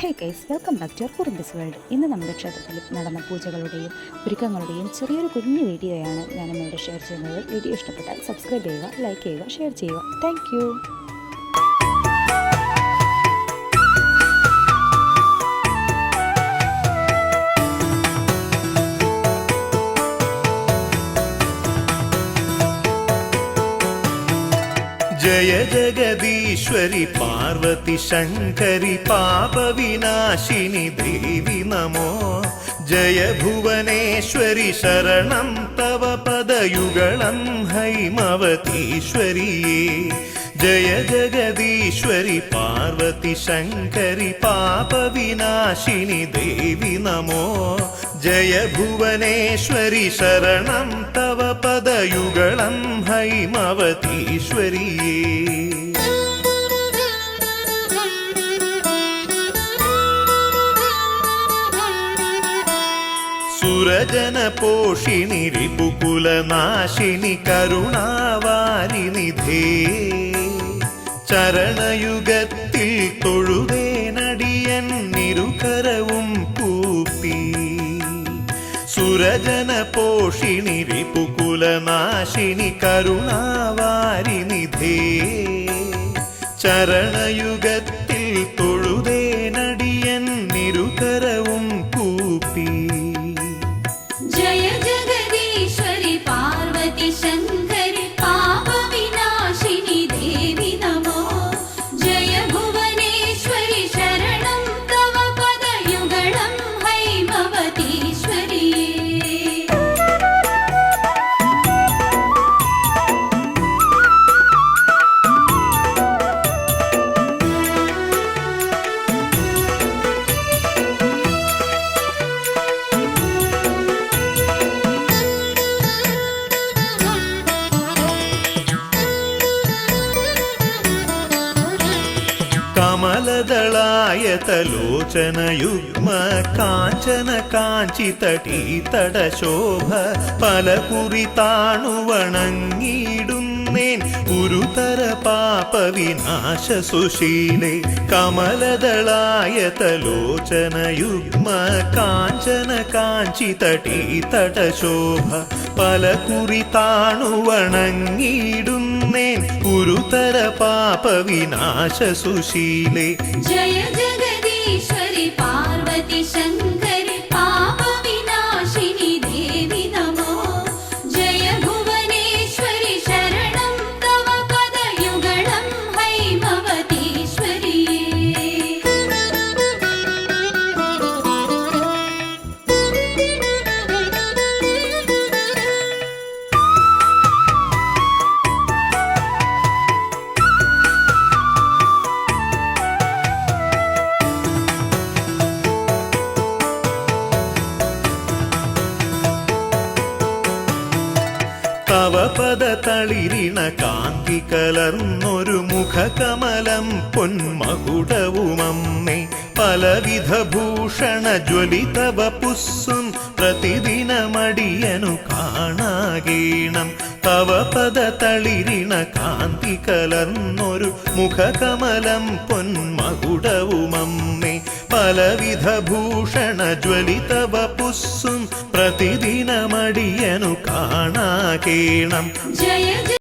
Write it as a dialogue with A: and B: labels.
A: Hey guys welcome back to Kurumbi's world ഇന്ന് നമ്മുടെ ക്ഷേത്രത്തിൽ നടന്ന പൂജകളുടെയും ഒരുക്കങ്ങളുടെയും ചെറിയൊരു കുഞ്ഞു വീഡിയോയാണ് ഞാൻ നിങ്ങളുടെ ഷെയർ ചെയ്യുന്നത്. വീഡിയോ ഇഷ്ടപ്പെട്ടാൽ സബ്സ്ക്രൈബ് ചെയ്യുക ലൈക്ക് ചെയ്യുക ഷെയർ ചെയ്യുക. താങ്ക്
B: ജയ ജഗദീശ്വരി പാർവതി ശങ്കരി പാപവിനാശിനി ദേവി നമോ ജയ ഭുവനേശ്വരി ശരണം തവ പദയുഗളം ഹൈമവതീശ്വരിയേ ജയ ജഗദീശ്വരി പാർവതി ശങ്കരി പാപവിനാശിനി ദേവി നമോ ജയ ഭുവനേശ്വരി ശരണം തവ പദയുഗളം ഹൈമവതീശ്വരിയേ. സുരജന പോഷിണി റിപുകുലനാശിനി കരുണാവാരിനിധേ. ചരണയുഗത്തിൽ തൊഴുതേനടിയൻ നിരുകരവും സുരജന പോഷിണി റിപുകുലനാശിനി കരുണാവാരിനിധേ. ചരണയുഗത്തിൽ തൊഴുതേനടിയൻ കമലദളായ തലോചനയുഗ്മ കാഞ്ചന കാഞ്ചിതടീതട ശോഭ പലകുറി ഉരുതര ഗുരുതര പാപവിനാശ സുശീലെ കമലദളായ തലോചനയുഗ്മ കാഞ്ചന കാഞ്ചി തടീ തടശോഭ പല കുറി താണുവണങ്ങിയിടുന്നേൻ ഗുരുതര പാപവിനാശ സുശീലെ.
C: ജയ ജഗദീശ്വരി പാർവതി ശങ്കര
B: തവ പദ തളിരിണ കാന്തി കലർന്നൊരു മുഖകമലം പൊന്മകുടവുമമ്മേ. പലവിധ ഭൂഷണ ജ്വലിതവ പുസ്സും പ്രതിദിനമടിയനു കാണാകീണം. തവ പദ തളിരിണ കാന്തി കലർന്നൊരു മുഖകമലം പൊന്മകുടവുമമ്മേ. പലവിധ ഭൂഷണ ജ്വലിതവ പുസ്സും പ്രതിദിനമടിയനു കാണാകേണം.
C: जय